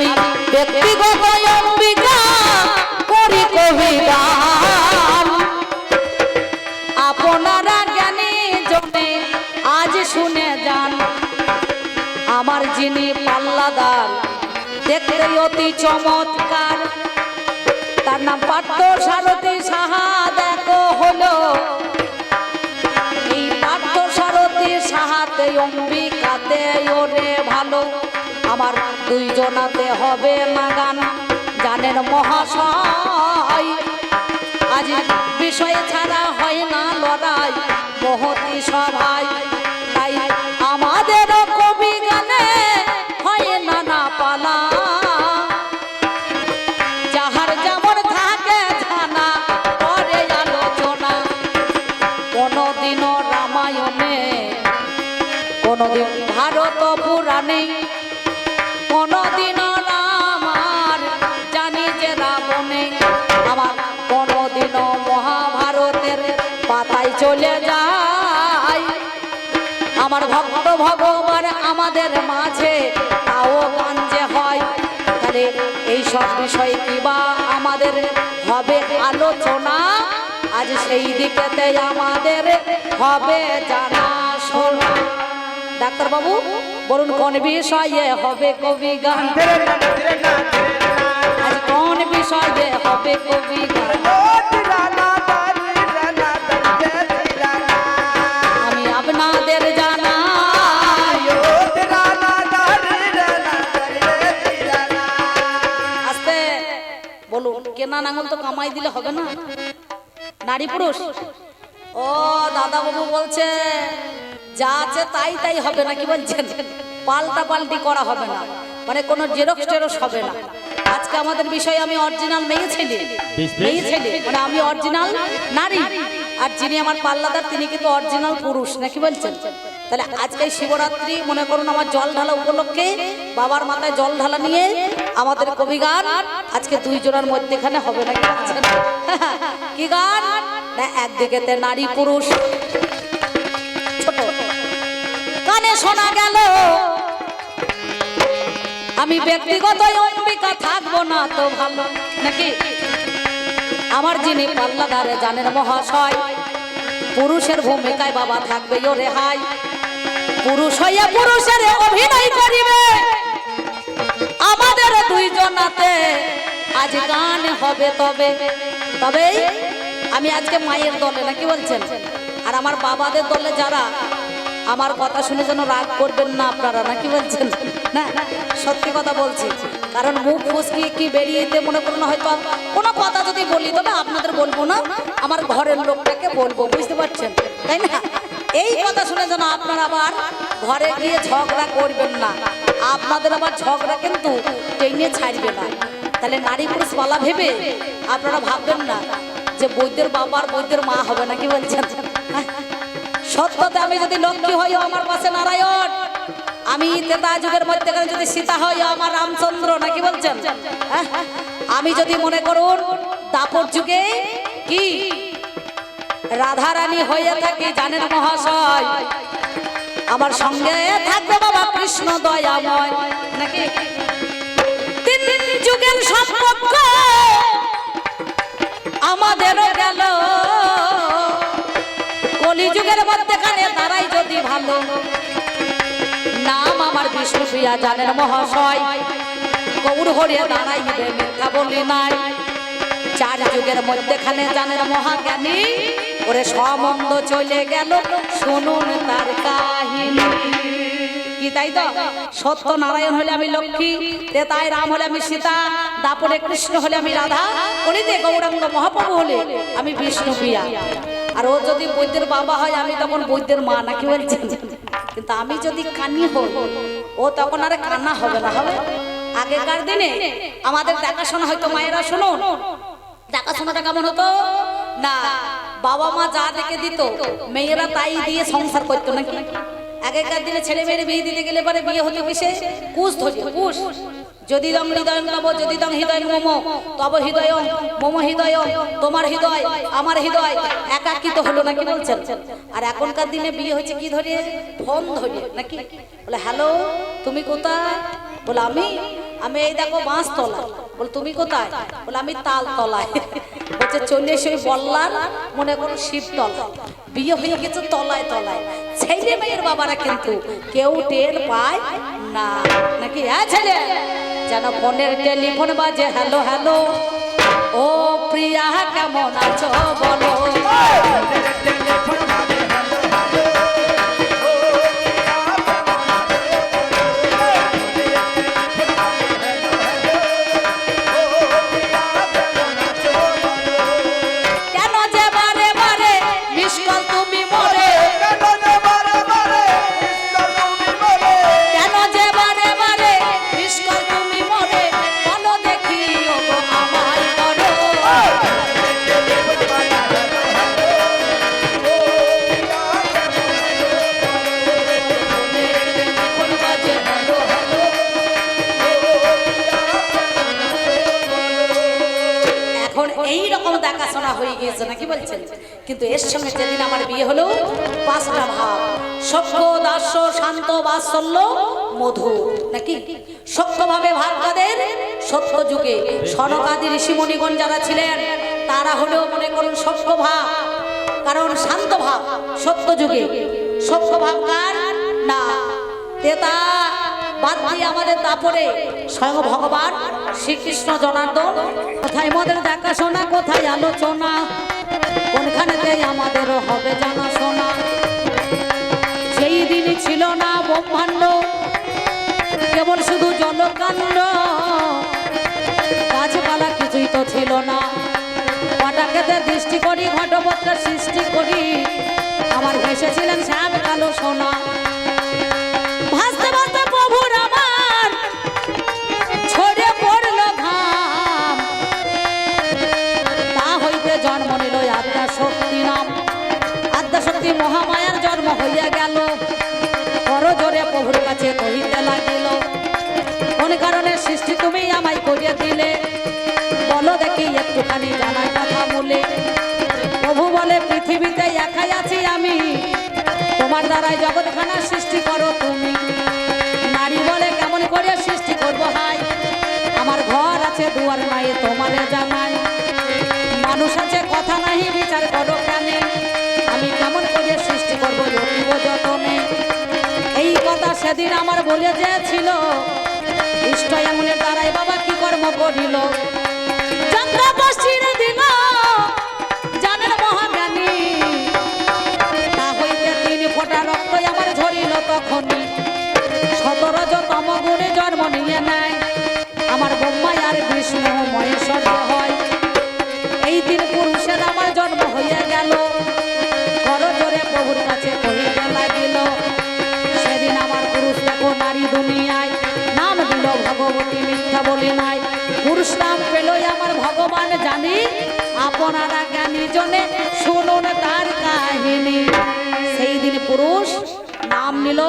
আমি ব্যক্তিগত অম্বিকা করি কবিগান আপনারা জ্ঞানী জনে আজ শুনে যান। আমার যিনি পাল্লাদার, দেখতে অতি চমৎকার। তার নাম পার্থ সারথী সাহা, দেখো হলো। এই পার্থ সারথী সাহাতে অম্বিকাতে ওরে ভালো। আমার দুইজনাতে হবে নাগান জানেন মহাশয়, আজ বিষয় ছাড়া হয় না লড়াই, মহতি সভায়। তাই আমাদের কবি গানে হয় না না পালা। যাহার যেমন থাকে জানা, করে আলোচনা। কোনদিনও রামায়ণে, কোনদিন ভারত পুরাণে ভগবান আমাদের মাঝে তাও যে হয়। তাহলে এই সব বিষয় কিবা আমাদের হবে আলোচনা? আজ সেই দিকেতে আমাদের হবে জানা শোনা। ডাক্তারবাবু বলুন কোন বিষয়ে হবে কবি গান। আজ কোন বিষয়ে হবে কবি গান? কেনা নাঙল তো কামাই দিলে হবে না? নারী পুরুষ? ও দাদা বাবু বলছে যা আছে তাই তাই হবে না কি বলছেন? পাল্টা পাল্টি করা হবে না। মানে কোনো জেরক্স টেরক্স হবে না। আজকে আমাদের বিষয়ে আমি অরিজিনাল মেয়ে ছেলে। মেয়ে ছেলে। মানে আমি অরিজিনাল নারী। আর যিনি আমার পাল্লাদার তিনি কিন্তু অরিজিনাল পুরুষ নাকি বলছেন? তাহলে আজকে শিবরাত্রি মনে করুন আমার জল ঢালা উপলক্ষে বাবার মাথায় জল ঢালা নিয়ে আমাদের কবি গান? আজকে দুই জনের মধ্যেখানে হবে বলছেন? কি গান? না একদিকেতে নারী পুরুষ। কানে শোনা গেল, আমি ব্যক্তিগত অম্বিকা থাকব না তো ভালো। নাকি? আমার যিনি পাল্লাদারে জানেন মহাশয়, পুরুষের ভূমিকায় বাবা থাকবে ও রেহাই। পুরুষ হইয়া পুরুষের অভিনয় করিবে। আমাদের দুইজনাতে আজ গান হবে তবে। তবে আমি আজকে মায়ের দলে নাকি বলছেন? আর আমার বাবাদের দলে যারা, আমার কথা শুনে যেন রাগ করবেন না আপনারা নাকি বলছেন? না, সত্যি কথা বলছি। কারণ মুখ ফুসকিয়ে কি বেরিয়েতে মনে করুন হয়তো কোনো কথা যদি বলি, তবে আপনাদের বলব না, আমার ঘরের লোকটাকে বলব, বুঝতে পারছেন? তাই না? এই কথা শুনে যেন আপনারা আবার ঘরে গিয়ে ঝগড়া করবেন না। আপনাদের আবার ঝগড়া কিন্তু টেনে ছাড়বে না। তাহলে নারী পুরুষ পালা ভেবে আপনারা ভাববেন না যে বৈদ্যের বাবা আর বৈদ্যের মা হবে নাকি বলছেন? সত্যতে আমি যদি লক্ষ্মী হই আমার পাশে নারায়ণ, আমি তেতা যুগের মধ্যে যদি সীতা হই আমার রামচন্দ্র নাকি বলছেন? আমি যদি মনে করুন দাপর যুগে কি? রাধারানী হয়ে থাকি জানেন মহাশয় আমার সঙ্গে থাকবে বাবা কৃষ্ণ দয়াময়। নাকি? তিন যুগের সম্পর্ক আমাদেরও গেল। কলিযুগের মধ্যেখানে তারাই যদি ভালো। নাম আমার বিষ্ণু প্রিয়া জানেন মহাশয়। গৌর হরিয়া দাঁড়াই মিথ্যা বলি নাই। চার যুগের মধ্যে মধ্যেখানে জানেন মহাজ্ঞানী। ওরে সম্বন্ধ চলে গেল, শুনুন তার কাহিনী। কি তাই তো? সত্য নারায়ণ হলে আমি লক্ষ্মী তেতায় রাম হলে আমি সীতা, দাপরে কৃষ্ণ হলে আমি রাধা করিতে গৌরাঙ্গ মহাপ্রভু হলে আমি বিষ্ণু প্রিয়া। আর ও যদি বৈদ্যের বাবা হয়, আমি তখন বৈদ্যের মা, নাকি বলছেন? কিন্তু আমি যদি কানি হই, ও তখন আর কান্না হবে না, হবে? আগেকার দিনে আমাদের দেখাশোনা হয়তো মায়েরা শুনুন। দেখাশোনাটা কেমন হতো? না বাবা মা যা দেখে দিত, মেয়েরা তাই দিয়ে সংসার করতো নাকি? আগেকার দিনে ছেলে মেয়ের বিয়ে দিতে গেলে পরে বিয়ে হতো কিসে? কুশ ধরে কুশ। যদি দম হৃদয় তব, যদি দম হৃদয় মম, তব হৃদয়, মম হৃদয়, তোমার হৃদয়, আমার হৃদয়, একাকিত হলো নাকি বলছেন? আর এখনকার দিনে বিয়ে হয়েছে কি ধরে ফোন ধরে নাকি? বলে, হ্যালো, তুমি কোথায়? বলে, আমি আমি এই দেখো বাঁশ তলায় বল, তুমি কোথায়? বলে, আমি তাল তলায় বলছে চলে এসে ওই বললার মনে করো শিব তলায় বিয়ে হয়ে গেছে তলায় তলায়। ছেলে মেয়ের বাবারা কিন্তু কেউ টের পায় না। নাকি? হ্যাঁ ছেলে? যেন ফোনের টেলিফোন বাজে। Hello hello. ও প্রিয়া, কেমন আছো বলো? রকম দেখাশোনা হয়ে গিয়েছে নাকি বলছেন? কিন্তু এর সঙ্গে যেদিন আমার বিয়ে হলো, পাঁচটা ভাব। সভ্য দাস্য, শান্ত, বাৎসল্য, মধু। নাকি? সত্যভাবে ভাব কাদের? সত্য যুগে সনকাদি ঋষিমণিগণ যারা ছিলেন, তারা হলেও মনে করুন সভ্য ভাব কারণ শান্ত ভাব সত্য যুগে সভ্য ভাব কার? না। তেতা বাদ দিয়ে আমাদের তারপরে স্বয়ং ভগবান শ্রীকৃষ্ণ জনার্দন। কোথায় আমাদের দেখাশোনা কোথায় আলোচনা? কোনখানেতে আমাদেরও হবে জানাশোনা সেই দিনই ছিল না ব্রহ্মাণ্ড, কেবল শুধু জলকাণ্ড। গাছপালা কিছুই তো ছিল না। পটাকেতে দৃষ্টি করি ঘটপত্র সৃষ্টি করি। আমার ভেসেছিলেন শ্যাম কালো সোনা। শক্তি মহামায়ার জন্ম হইয়া গেল। বড় জোরে প্রভুর কাছে কহিতে লাগিল, কোন কারণে সৃষ্টি তুমি আমায় করিয়ে দিলে? বলো দেখি একটুখানি জানার কথা বলে প্রভু বলে, পৃথিবীতে একাই আছি আমি। তোমার দ্বারাই জগৎখানা সৃষ্টি করো তুমি। নারী বলে, কেমন করে সৃষ্টি করব হাই? আমার ঘর আছে দুয়ার মায়ে, তোমারে জানাই। মানুষ আছে, কথা নাহি, বিচার করো কেনে? যতনে এই কথা সেদিন আমার বলে যে ছিল ইষ্ট এমনের দ্বারাই বাবা কি কর্ম করিল। চন্দ্র পশ্চিমে দিল জানেন মহাজ্ঞানী তা হইতে তিন ফোঁটা রক্ত আমার ঝরিল সতেরো জন্ম নিয়ে নেয়। মিথ্যা বলি নাই। পুরুষ নাম পেলই আমার ভগবান জানি। আপনারা জ্ঞানী জনে শুনুন তার কাহিনী। সেই দিন পুরুষ নাম নিল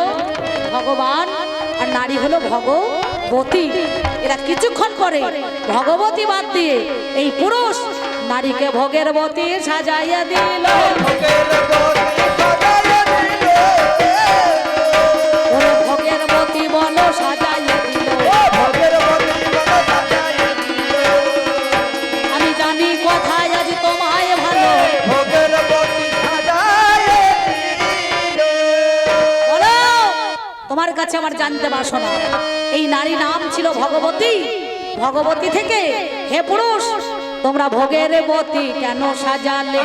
ভগবান, আর নারী হলো ভগবতী। এরা কিছুক্ষণ পরে ভগবতী বাদ দিয়ে এই পুরুষ নারীকে ভোগের বতী সাজাইয়া দিল। ওরে আমার জানতে বাসনা এই নারী নাম ছিল ভগবতী। ভগবতী থেকে হে পুরুষ, তোমরা ভোগের বতী কেন সাজালে?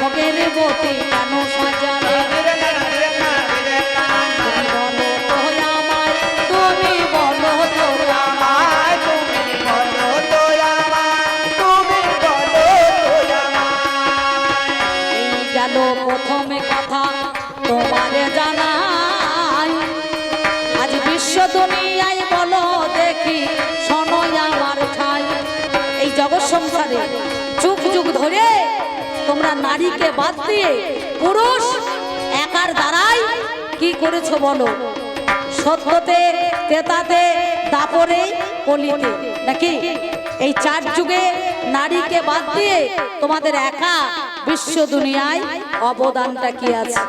ভোগের বতী ধরে তোমরা নারীকে বাদ দিয়ে পুরুষ একার দ্বারাই কি করেছ বলো? সত্যতে, তেতাতে, দাপরে, কলিতে, নাকি? এই চার যুগে নারীকে বাদ দিয়ে তোমাদের একা বিশ্ব দুনিয়ায় অবদানটা কি আছে?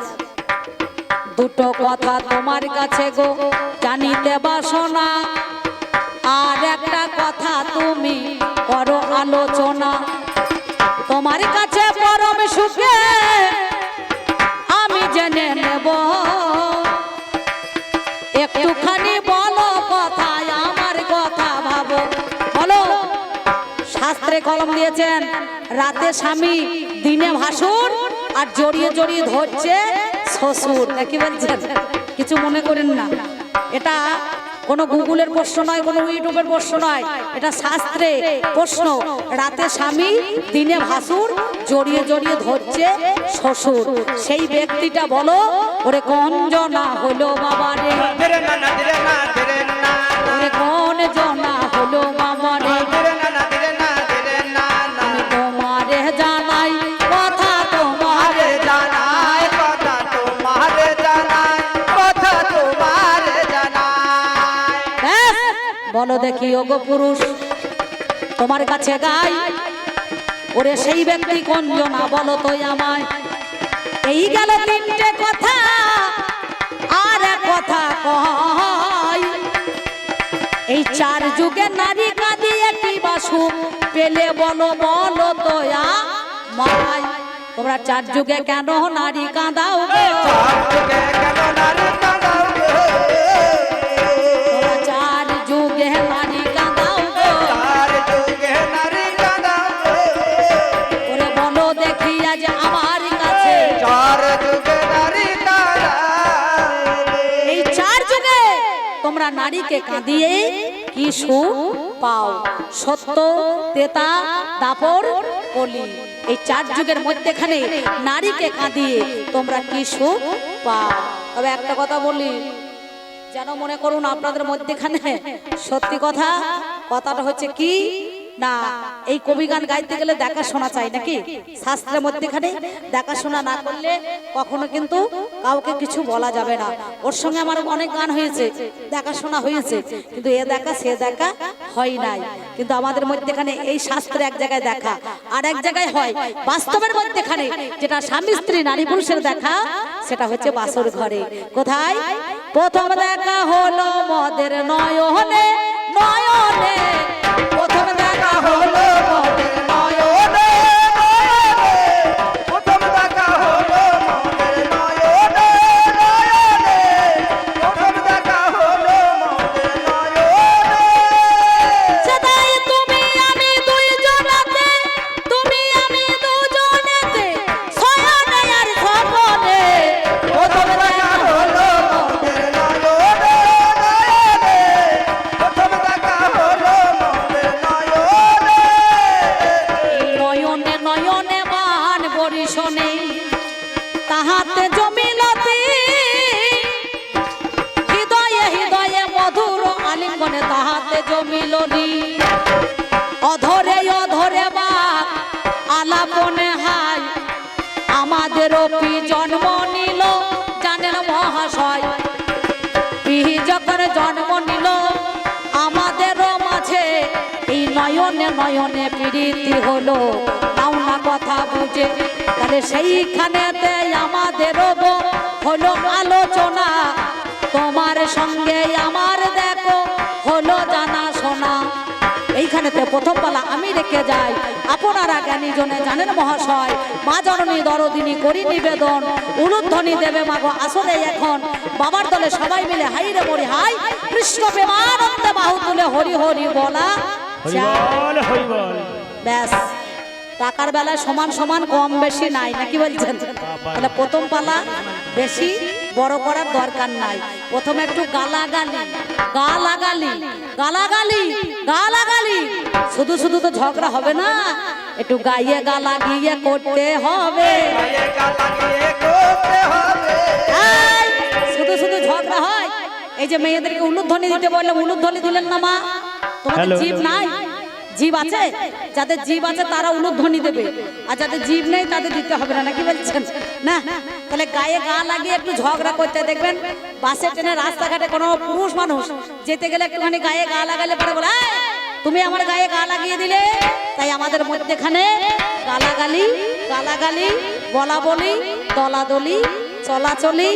দুটো কথা তোমার কাছে গো, জানিতে বাসনা। আর একটা কথা তুমি করো আলোচনা। কলম দিয়েছেন রাতে স্বামী দিনে ভাসুর আর জড়িয়ে জড়িয়ে ধরছে শ্বশুর। নাকি বলছেন? কিছু মনে করেন না। এটা কোনো গুগলের প্রশ্ন নয় কোনো ইউটিউবের প্রশ্ন নয়। এটা শাস্ত্রে প্রশ্ন। রাতে স্বামী দিনে ভাসুর জড়িয়ে জড়িয়ে ধরছে শ্বশুর। সেই ব্যক্তিটা বলো ওরে কঞ্জনা হলো বাবা রে ধীরে না না ধীরে না ধীরে না না। ওরে কোন জনা হলো বাবা দেখি ওগো পুরুষ, তোমার কাছে গাই। ওরে সেই ব্যক্তি কোন জনা বলো তো আমায়। এই গেল তিনটে কথা, আর কথা কয়। এই চার যুগে নারী কাঁদিয়ে কি বাসু, পেলে বলো বলো তো মাই তোমরা চার যুগে কেন নারী কাঁদাও? চার যুগে কেন নারী তোমরা নারীকে কাঁদিয়ে কি সুখ পাও? সত্য, তেতা, দাপর, কলি। এই চার যুগের মধ্যেখানে নারীকে কাঁদিয়ে তোমরা কি সুখ পাও? তবে একটা কথা বলি, যেন মনে করুন আপনাদের মধ্যেখানে সত্যি কথা, কথাটা হচ্ছে কি? না, এই কবি গান গাইতে গেলে দেখাশোনা চাই নাকি? শাস্ত্রের মধ্যেখানে দেখাশোনা না করলে কখনো কিন্তু কাউকে কিছু বলা যাবে না। ওর সঙ্গে আমার অনেক গান হয়েছে, দেখাশোনা হয়েছে, কিন্তু এ দেখা সে দেখা হয় নাই। কিন্তু আমাদের মধ্যেখানে এই শাস্ত্রে এক জায়গায় দেখা, আর এক জায়গায় হয়। বাস্তবের মধ্যেখানে যেটা স্বামী, স্ত্রী, নারী, পুরুষের দেখা, সেটা হচ্ছে বাসর ঘরে। কোথায়? প্রথম দেখা হলো মদের নয় নয়নে নয়নে নয়নে প্রীতি হলো। নাও না কথা বুঝে। তাহলে সেইখানেতে আমাদেরও গো হলো আলোচনা। তোমার সঙ্গে আমার দেখো হলো জানা শোনা এইখানেতে প্রথম পালা আমি রেখে যাই। আপনারা জ্ঞানী জনে জানেন মহাশয়, মা জননী দরদিনী করি নিবেদন। উলুধ্বনি দেবে মাগো আসলে এখন। বাবার দলে সবাই মিলে হাই রে মরি হাই। কৃষ্ণ প্রেমানন্দে বাহু তুলে হরি হরি বলা। ব্যাস টাকার বেলায় সমান সমান কম বেশি নাই নাকি বলছেন? তাহলে প্রথম পালা বেশি বড় করার দরকার নাই। প্রথমে একটু গালাগালি গালাগালি গালাগালি গালাগালি। শুধু শুধু তো ঝগড়া হবে না একটু গাইয়ে গালা গিয়ে করতে হবে। শুধু শুধু ঝগড়া হয়। এই যে মেয়েদেরকে উলুধ্বনি দিতে বললাম উলুধ্বনি দিলেন না মা? তোমাদের. জীব নাই? জীব আছে? যাদের জীব আছে তারা উলুধ্বনি দেবে। আর যাদের জীব নেই তাদের দিতে হবে না নাকি বলছেন? না তাহলে গায়ে গা লাগিয়ে একটু ঝগড়া করতে দেখবেন। বাসে ট্রেনে রাস্তাঘাটে কোনো পুরুষ মানুষ যেতে গেলে একটুখানি গায়ে গা লাগালে পরে বলে তুমি আমার গায়ে গা লাগিয়ে দিলে? তাই আমাদের মধ্যেখানে গালাগালি গালাগালি বলা বলি দলাদলি চলাচলি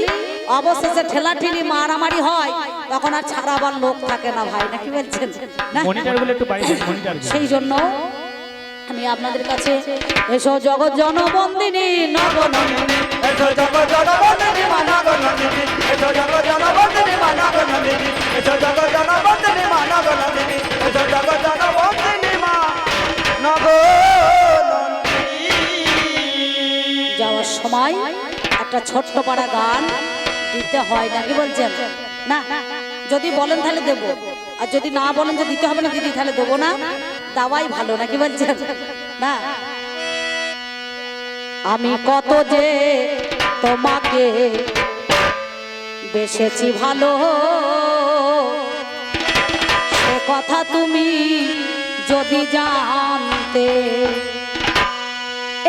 অবশেষে ঠেলাঠেলি মারামারি হয়। তখন আর ছাড়াবার লোক থাকে না ভাই নাকি বলছেন? না? বাড়ি মনিটর সেই জন্য আমি আপনাদের কাছে এসো জগৎ জনবন্দিনী নবনন্দিনী। এসো জগৎ জনবন্দিনী মা নগনন্দিনী এসো জগৎ জনবন্দিনী মা নগনন্দিনী এসো জগৎ জনবন্দিনী মা নগনন্দিনী এসো জগৎ জনবন্দিনী মা নগনন্দিনী যাওয়ার সময় একটা ছোট্ট পাড়া গান দিতে হয় নাকি বলছেন? না যদি বলেন তাহলে দেবো। আর যদি না বলেন যে দিতে হবে না, দিদি, তাহলে দেবো না। দাওয়াই ভালো, নাকি বলছেন? না। আমি কত যে তোমাকে বেসেছি ভালো, সে কথা তুমি যদি জানতে,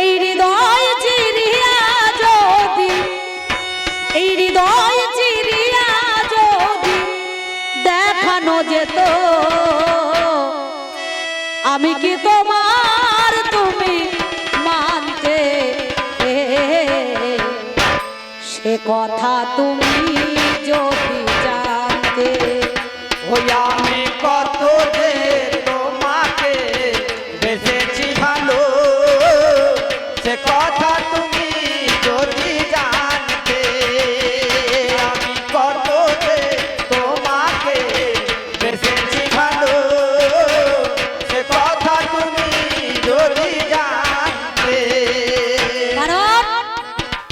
এই হৃদয় চিরিয়া যদি, এই হৃদয় চিরিয়া দেখানো যেত? আমি কি তোমার তুমি মানতে সে কথা তুমি যদি জানতে, ওই আমি কত যে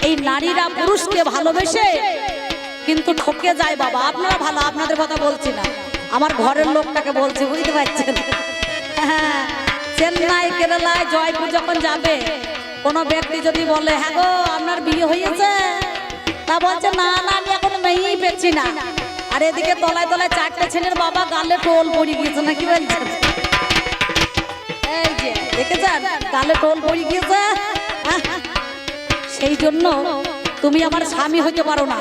এই নারীরা পুরুষকে ভালোবেসে কিন্তু ঠকে যায় বাবা। আপনারা ভালো আপনাদের কথা বলছি না। আমার ঘরের লোকটাকে বলছি বুঝতে পারছেন? হ্যাঁ, চেন্নাই কেরালায় জয়পুর যখন যাবে কোনো ব্যক্তি যদি বলে হ্যাঁ গো আপনার বিয়ে হয়েছে? তা বলছে না না আমি এখন মেয়েই পেয়েছি না। আর এদিকে তলায় তলায় চারটে ছেলের বাবা গালে টোল পড়ে গিয়েছে নাকি বলছেন? এই যে দেখেছেন? গালে টোল পড়ে গিয়েছে সেই জন্য তুমি আমার স্বামী হইতে পারো না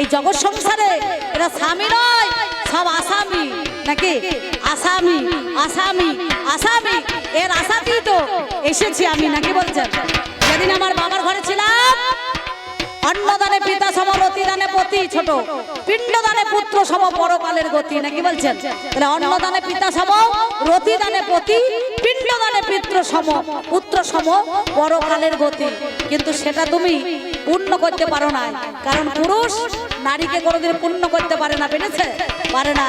এই জগৎ সংসারে এরা স্বামী নয়, সব আসামি। নাকি? আসামি আসামি আসামি। এর আশাতেই তো এসেছি আমি, নাকি বলছেন? সেদিন আমার বাবার ঘরে ছিলাম অন্নদানে পিতা সম রতিদানে পতি ছোট, পিণ্ডদানে পুত্র সম পরকালের গতি, নাকি বলছেন? তাহলে অন্নদানে পিতা সম, রতিদানে পতি, পিণ্ডদানে পিতৃ সম, পুত্র সম পরকালের গতি। কিন্তু সেটা তুমি পূর্ণ করতে পারো না কারণ পুরুষ নারীকে কোনোদিন পূর্ণ করতে পারে না, পেরেছে? পারে না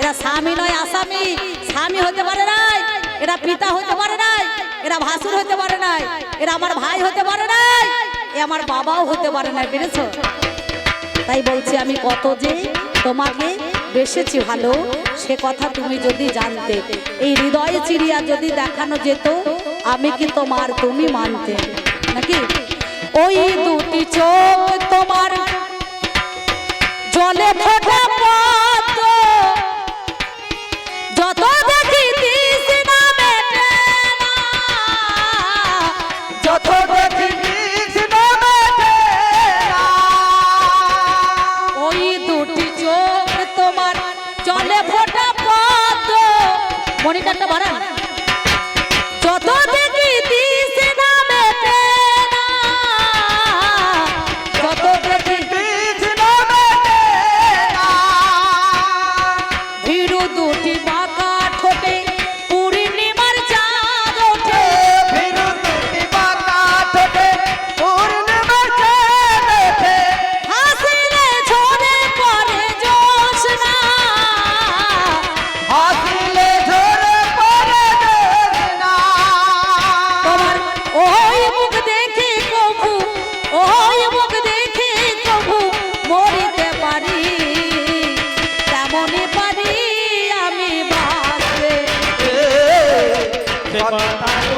এরা স্বামী নয়, আসামি। স্বামী হতে পারে নাই, এরা পিতা হতে পারে নাই, এরা ভাসুর হতে পারে নাই, এরা আমার ভাই হতে পারে নাই। এ আমার বাবাও হতে পারে না, পেরেছ? তাই বলছি আমি কত যে তোমাকে বেসেছি ভালো, সে কথা তুমি যদি জানতে, এই হৃদয়ে চিড়িয়া যদি দেখানো যেত, আমি কি তোমার তুমি মানতে? নাকি? ওই দুটি চোখ তোমার জলে ফোটা সে কথা তুমি যদি